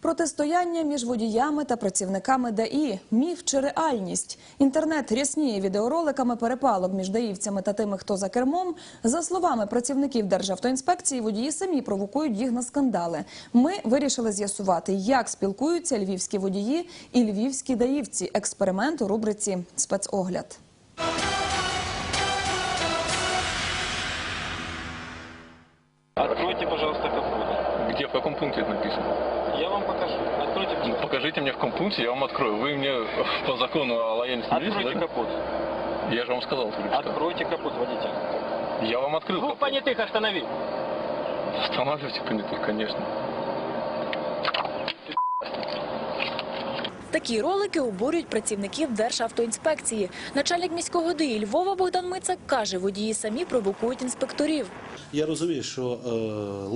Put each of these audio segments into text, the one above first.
Протистояння між водіями та працівниками ДАІ – міф чи реальність. Інтернет рясніє відеороликами перепалок між даївцями та тими, хто за кермом. За словами працівників Державтоінспекції, водії самі провокують їх на скандали. Ми вирішили з'ясувати, як спілкуються львівські водії і львівські даївці. Експеримент у рубриці «Спецогляд». Где, в каком пункте это написано? Я вам покажу. Откройте, Ну, пожалуйста. Покажите мне в каком пункте, я вам открою. Вы мне по закону о лояльности Откройте видите, капот. да? Я же вам сказал только что. Откройте капот, водитель. Я вам открыл Двух капот. понятых останови. Останавливайте понятых, конечно. Такі ролики обурюють працівників Державтоінспекції. Начальник міського ДІ Львова Богдан Мицак каже, водії самі провокують інспекторів. Я розумію, що е,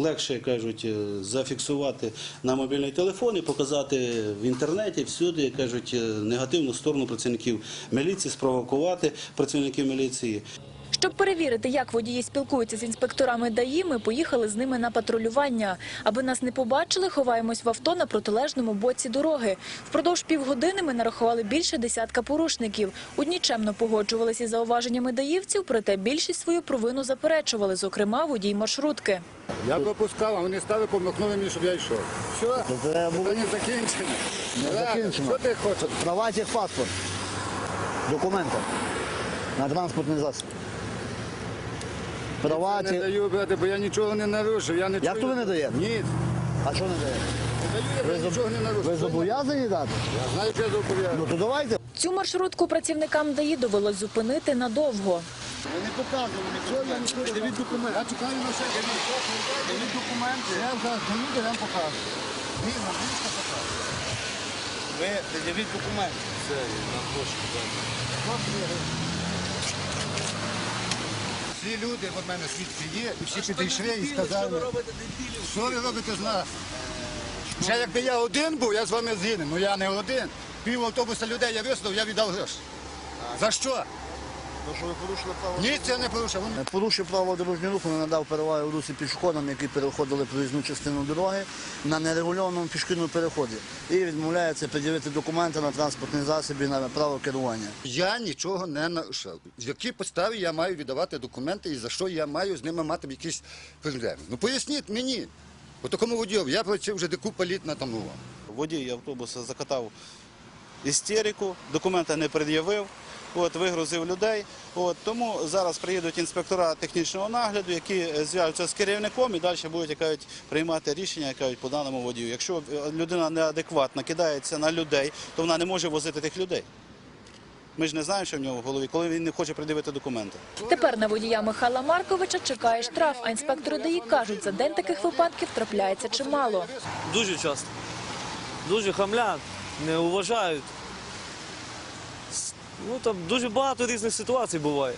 легше кажуть е, зафіксувати на мобільний телефон і показати в інтернеті всюди, як кажуть, е, негативну сторону працівників міліції, спровокувати працівників міліції. Щоб перевірити, як водії спілкуються з інспекторами ДАІ, ми поїхали з ними на патрулювання. Аби нас не побачили, ховаємось в авто на протилежному боці дороги. Впродовж півгодини ми нарахували більше десятка порушників. Одні чемно погоджувалися із зауваженнями даївців, проте більшість свою провину заперечували, зокрема водій маршрутки. Я пропускав, а вони стали, помахнули мені, щоб я йшов. Все, питання закінчено. Так, закінчено. Що ти хочеш? Права паспорт. Документи на транспортний засіб. Права Я не даю, брате, бо я нічого не нарушив. Я не Як чую. то ви не даєте? Ні, А що не дає? не даю, я, бо Ви, нічого не зоб- нарушив. ви зобов'язані дати? Я знаю, що я зобов'язаний. Ну то давайте. Цю маршрутку працівникам ДАІ довелось зупинити надовго. Я не показую, нічого, я нічого. Дивіть документи. Я чекаю на все. Дивіть, дивіть документи. Я вже доїду, я вам покажу. Ні, на близько покажу. Ви дивіть документи. Все, на площу. Всі люди, от мене свідки є, і всі підійшли і сказали, що ви робите з нас? Ще якби я один був, я з вами згідний, але я не один. Пів автобуса людей я висадив, я віддав гроші. За що? Ні, це не порушив. Порушив право дорожнього руху, не надав переваги у русі пішоходам, які переходили проїзну частину дороги на нерегульованому пішохідному переході. І відмовляється пред'явити документи на транспортний засіб і на право керування. Я нічого не нарушав. В якій підставі я маю віддавати документи і за що я маю з ними мати якісь проблеми? Ну поясніть мені. По такому водію я працюю вже декупа літ на тому. Водій автобуса закатав істерику, документи не пред'явив, от, вигрузив людей. От, тому зараз приїдуть інспектора технічного нагляду, які зв'яжуться з керівником і далі будуть кажуть, приймати рішення як кажуть, по даному водію. Якщо е, людина неадекватна кидається на людей, то вона не може возити тих людей. Ми ж не знаємо, що в нього в голові, коли він не хоче пред'явити документи. Тепер на водія Михайла Марковича чекає штраф, а інспектори ДАІ кажуть, за день таких випадків трапляється чимало. Дуже часто. Дуже хамлять, не вважають. Ну, там дуже багато різних ситуацій буває.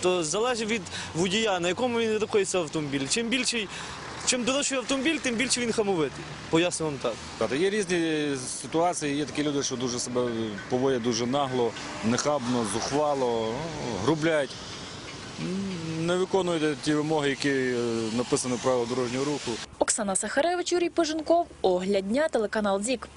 То залежить від водія, на якому він знаходиться автомобіль. Чим більший, чим дорожчий автомобіль, тим більше він хамовитий. Поясню вам так. Та Є різні ситуації, є такі люди, що дуже себе поводять дуже нагло, нехабно, зухвало, грублять, не виконують ті вимоги, які е, написані в правилах дорожнього руху. Оксана Сахаревич, Юрій Поженков, Огляд дня, телеканал ЗІК.